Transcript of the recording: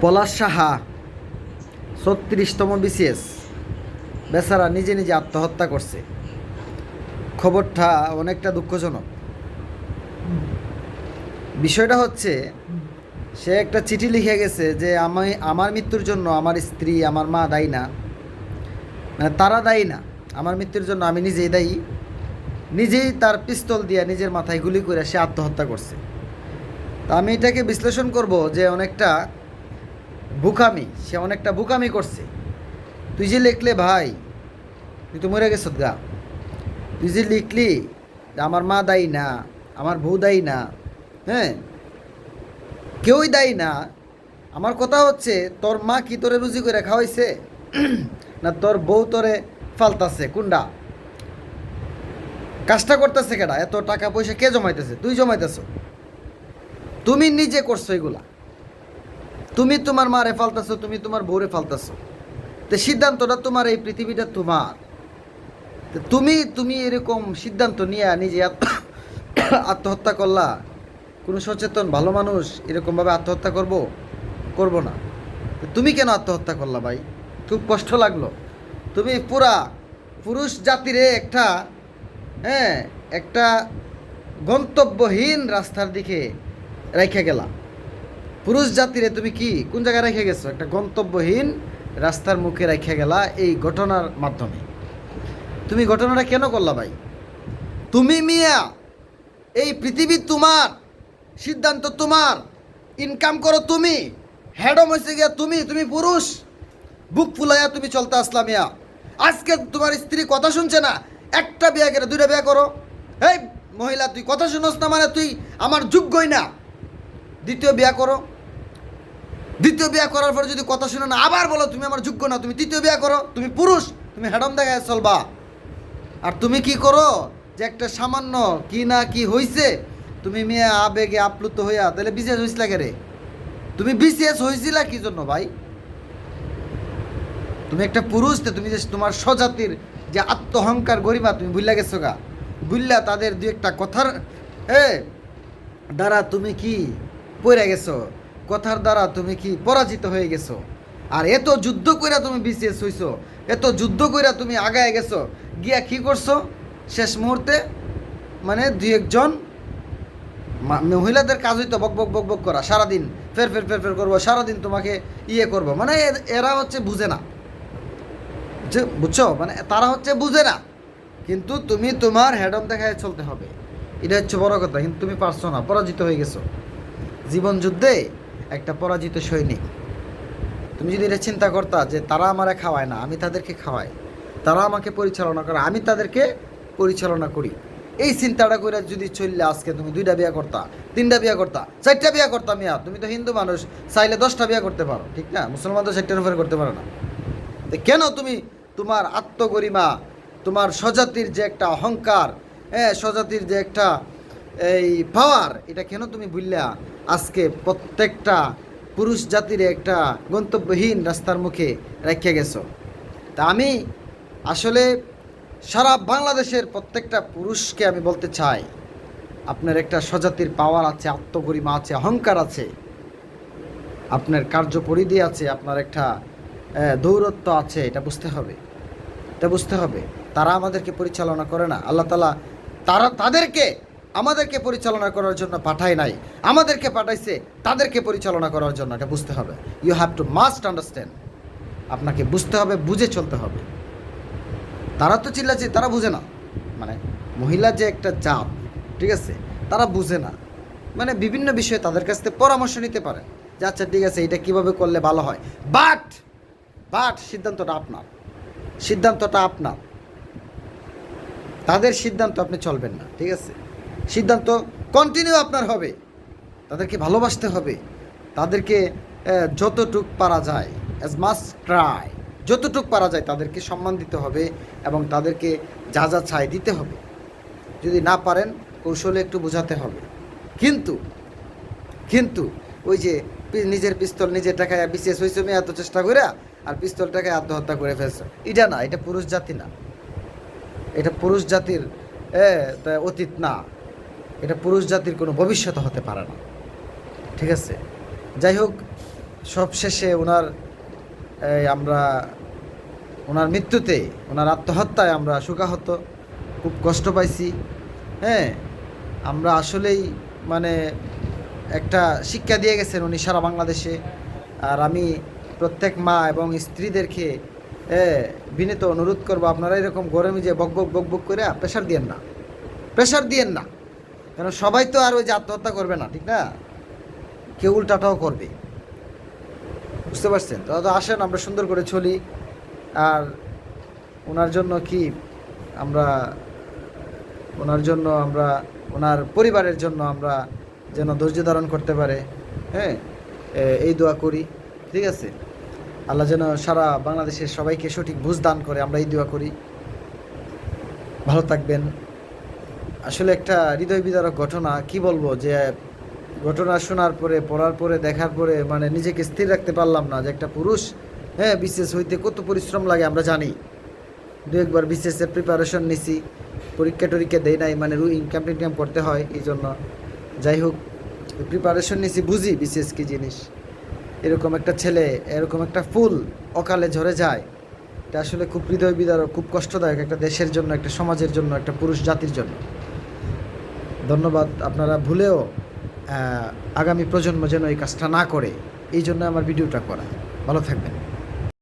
পলাশ Saha, ছত্রিশতম BCS বেচারা নিজে নিজে আত্মহত্যা করছে। খবরটা অনেকটা দুঃখজনক। বিষয়টা হচ্ছে, সে একটা চিঠি লিখে গেছে যে আমি, আমার মৃত্যুর জন্য আমার স্ত্রী, আমার মা দায়ী না। মানে তারা দায়ী না। আমার মৃত্যুর জন্য আমি নিজেই দায়ী। নিজেই তার পিস্তল দিয়ে নিজের মাথায় গুলি করে সে আত্মহত্যা করছে। তা আমি এটাকে বিশ্লেষণ করব যে অনেকটা বুকামি, সে অনেকটা বুকামি করছে। তুই যে লিখলে ভাই, তুই তো মরে গেছত গা। তুই যে লিখলি, আমার মা দায়ী না, আমার বউ দায়ী না হ্যাঁ? কেউই দায়ী না। আমার কথা হচ্ছে, তোর মা কি তোরে রুজি করে খাওয়াইছে? না তোর বউ তোরে ফালতাছে? কুন্ডা? কাজটা করতেছে কেডা? এত টাকা পয়সা কে জমাইতেছে? তুই জমাইতেছ। তুমি নিজে করছ এগুলা। তুমি তোমার মারে ফালতাছো, তুমি তোমার বউরে ফালতাছো। তো সিদ্ধান্তটা তোমার, এই পৃথিবীটা তোমার। তুমি তুমি এরকম সিদ্ধান্ত নিয়ে নিজে আত্ম- আত্মহত্যা করলা, কোনো সচেতন ভালো মানুষ এরকমভাবে আত্মহত্যা করব? করব না। তুমি কেন আত্মহত্যা করলা ভাই? খুব কষ্ট লাগল। তুমি পুরা পুরুষ জাতিরে একটা হ্যাঁ একটা গন্তব্যহীন রাস্তার দিকে রেখে গেলা। পুরুষ জাতিরে তুমি কি কোন জায়গায় রেখে গেছো? একটা গন্তব্যহীন রাস্তার মুখে রেখে গেলা এই ঘটনার মাধ্যমে। তুমি ঘটনাটা কেন করলা ভাই? তুমি মিয়া, এই পৃথিবী তোমার, সিদ্ধান্ত তোমার ইনকাম করো তুমি হ্যাডম হয়েছে গিয়া তুমি তুমি পুরুষ, বুক ফুলাইয়া তুমি চলতে আসলাম ইয়া আজকে তোমার স্ত্রী কথা শুনছে না, একটা বিয়ে করে, দুইটা বিয়ে করো। এই মহিলা, তুই কথা শুনোস না মানে তুই আমার যোগ্যই না। দ্বিতীয় বিয়া করো। দ্বিতীয় বিয়া করার পর যদি কথা শুনে না, আবার বলো, তুমি আমার যোগ্য না, তুমি তৃতীয় বিয়া করো, তুমি পুরুষ, তুমি হ্যাডম দেখায় চলবা। আর তুমি কি করো? যে একটা সামান্য কি না কি হইছে, তুমি মেয়ে আবেগে আপ্লুত হইয়া, তাহলে বিশেষ হয়েছিল রে তুমি বিশেষ হয়েছিলা কি জন্য ভাই? তুমি একটা পুরুষ তুমি যে তোমার স্বজাতির যে আত্মহংকার গরিমা, তুমি ভুললা গেছো গা? ভুললা তাদের দু একটা কথার, এ, দ্বারা তুমি কি পড়ে গেছো। কথার দ্বারা তুমি কি পরাজিত হয়ে গেছো? আর এত যুদ্ধ কইরা তুমি বিশেষ হইছো, এত যুদ্ধ কইরা তুমি আগায় গেছো, গিয়া কি করছ? শেষ মুহূর্তে মানে দুই একজন মহিলাদের কাজ হইতো বক বক বক বক করা, সারাদিন ফের ফের ফের ফের করব, সারাদিন তোমাকে ইয়ে করব। মানে এরা হচ্ছে বুঝে না। যে বুঝছ? মানে তারা হচ্ছে বুঝে না। কিন্তু তুমি তোমার হেডম দেখায় চলতে হবে। এটা হচ্ছে বড় কথা, কিন্তু তুমি পারছ না, পরাজিত হয়ে গেছো। জীবন যুদ্ধে একটা পরাজিত সৈনিক। তুমি যদি এটা চিন্তা করতা যে তারা আমারে খাওয়ায় না, আমি তাদেরকে খাওয়াই, তারা আমাকে পরিচালনা করে, আমি তাদেরকে পরিচালনা করি। এই চিন্তাটা করে যদি চললে আজকে তুমি দুইটা বিয়া করতা, তিনটা বিয়া করতা, চারটা বিয়া করতাম মিয়া, তুমি তো হিন্দু মানুষ, চাইলে দশটা বিয়া করতে পারো, ঠিক না? মুসলমান তো চারটার উপরে করতে পারো না। কেন তুমি তোমার আত্মগরিমা, তোমার স্বজাতির যে একটা অহংকার হ্যাঁ স্বজাতির যে একটা এই পাওয়ার এটা কেন তুমি ভুললা? আজকে প্রত্যেকটা পুরুষ জাতির একটা গন্তব্যহীন রাস্তার মুখে রেখে গেছো। তা আমি আসলে সারা বাংলাদেশের প্রত্যেকটা পুরুষকে আমি বলতে চাই, আপনার একটা স্বজাতির পাওয়ার আছে আত্মগরিমা আছে, অহংকার আছে, আপনার কার্যপরিধি আছে, আপনার একটা দৌরত্ব আছে, এটা বুঝতে হবে। এটা বুঝতে হবে। তারা আমাদেরকে পরিচালনা করে না। আল্লাহ তালা তারা তাদেরকে আমাদেরকে পরিচালনা করার জন্য পাঠায় নাই। আমাদেরকে পাঠাইছে, তাদেরকে পরিচালনা করার জন্য। এটা বুঝতে হবে। You have to must understand আপনাকে বুঝতে হবে, বুঝে চলতে হবে। তারা তো চিল্লাচ্ছে, তারা বুঝে না। মানে মহিলা যে একটা জাত ঠিক আছে? তারা বুঝে না। মানে বিভিন্ন বিষয়ে তাদের কাছ থেকে পরামর্শ নিতে পারে যে আচ্ছা ঠিক আছে, এটা কীভাবে করলে ভালো হয়? বাট বাট সিদ্ধান্তটা আপনার। সিদ্ধান্তটা আপনার। তাদের সিদ্ধান্ত আপনি চলবেন না, ঠিক আছে? সিদ্ধান্ত কন্টিনিউ আপনার হবে। তাদেরকে ভালোবাসতে হবে। তাদেরকে যতটুক পারা যায় অ্যাজ মাস ট্রাই যতটুক পারা যায় তাদেরকে সম্মান দিতে হবে এবং তাদেরকে যা যা চাই দিতে হবে। যদি না পারেন, কৌশলে একটু বোঝাতে হবে। কিন্তু কিন্তু ওই যে নিজের পিস্তল নিজের টাকায় বিশেষ হয়েছে মেয়ে, এত চেষ্টা করে আর পিস্তল টাকায় আত্মহত্যা করে ফেলছে। এটা না, এটা পুরুষ জাতি না। এটা পুরুষ জাতির অতীত না। এটা পুরুষ জাতির কোনো ভবিষ্যৎ হতে পারে না। ঠিক আছে? যাই হোক সব শেষে ওনার আমরা, ওনার মৃত্যুতে, ওনার আত্মহত্যায় আমরা শোকাহত, খুব কষ্ট পাইছি। হ্যাঁ আমরা আসলেই মানে একটা শিক্ষা দিয়ে গেছেন উনি সারা বাংলাদেশে। আর আমি প্রত্যেক মা এবং স্ত্রীদেরকে বিনীত অনুরোধ করব, আপনারা এরকম গরমে যে বক বক বক বক করে প্রেশার দিয়েন না। প্রেশার দিয়েন না। কারণ সবাই তো আর ওই যে আত্মহত্যা করবে না, ঠিক না? কেউ উল্টাটাও করবে। বুঝতে পারছেন? তো আসেন, আমরা সুন্দর করে চলি। আর ওনার জন্য কি আমরা, ওনার জন্য আমরা, ওনার পরিবারের জন্য আমরা যেন ধৈর্য ধারণ করতে পারে হ্যাঁ? এই দোয়া করি, ঠিক আছে? আল্লাহ যেন সারা বাংলাদেশের সবাইকে সঠিক বুঝ দান করে আমরা এই দোয়া করি। ভালো থাকবেন। আসলে একটা হৃদয় বিদারক ঘটনা, কি বলব যে ঘটনা শোনার পরে, পড়ার পরে, দেখার পরে মানে নিজেকে স্থির রাখতে পারলাম না যে একটা পুরুষ হ্যাঁ বিশেষ হইতে কত পরিশ্রম লাগে আমরা জানি। দু একবার বিসিএসের প্রিপারেশন নিছি, পরীক্ষা টরীক্ষা দেই নাই মানে ইনকাম টিনকাম করতে হয় এই জন্য যাই হোক প্রিপারেশন নিছি বুঝি বিশেষ কি জিনিস। এরকম একটা ছেলে, এরকম একটা ফুল অকালে ঝরে যায়। এটা আসলে খুব হৃদয় বিদারক খুব কষ্টদায়ক একটা দেশের জন্য, একটা সমাজের জন্য, একটা পুরুষ জাতির জন্য। ধন্যবাদ। আপনারা ভুলেও আগামী প্রজন্ম যেন এই কাজটা না করে, এই জন্য আমার ভিডিওটা করা। ভালো থাকবেন।